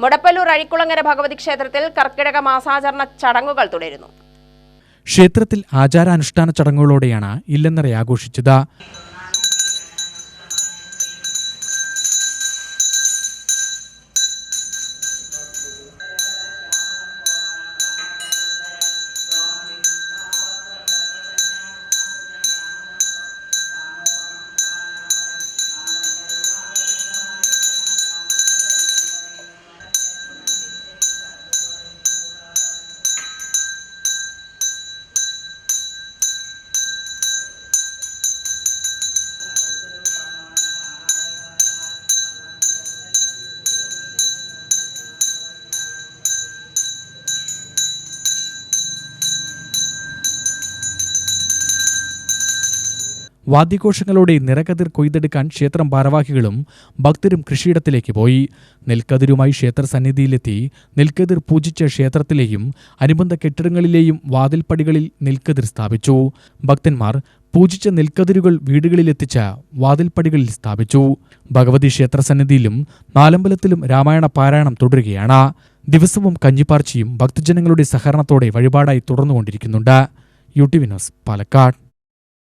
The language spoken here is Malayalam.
മുടപ്പല്ലൂർ അഴിക്കുളങ്ങര ഭഗവതി ക്ഷേത്രത്തിൽ കർക്കിടക മാസാചരണ ചടങ്ങുകൾ തുടരുന്നു. ക്ഷേത്രത്തിൽ ആചാരാനുഷ്ഠാന ചടങ്ങുകളോടെയാണ് ഇല്ലെന്നറി ആഘോഷിച്ചത് വാദ്യഘോഷങ്ങളോടെ നിറകതിർ കൊയ്തെടുക്കാൻ ക്ഷേത്രം ഭാരവാഹികളും ഭക്തരും കൃഷിയിടത്തിലേക്ക് പോയി. നെൽക്കതിരുമായി ക്ഷേത്ര സന്നിധിയിലെത്തി നെൽക്കതിർ പൂജിച്ച ക്ഷേത്രത്തിലെയും അനുബന്ധ കെട്ടിടങ്ങളിലെയും വാതിൽപ്പടികളിൽ നെൽക്കതിർ സ്ഥാപിച്ചു. ഭക്തന്മാർ പൂജിച്ച നെൽക്കതിരുകൾ വീടുകളിലെത്തിച്ച വാതിൽപ്പടികളിൽ സ്ഥാപിച്ചു. ഭഗവതി ക്ഷേത്ര സന്നിധിയിലും നാലമ്പലത്തിലും രാമായണ പാരായണം തുടരുകയാണ്. ദിവസവും കഞ്ഞിപ്പാർച്ചയും ഭക്തജനങ്ങളുടെ സഹകരണത്തോടെ വഴിപാടായി തുടർന്നുകൊണ്ടിരിക്കുന്നുണ്ട്. U T Vinos Palakkad.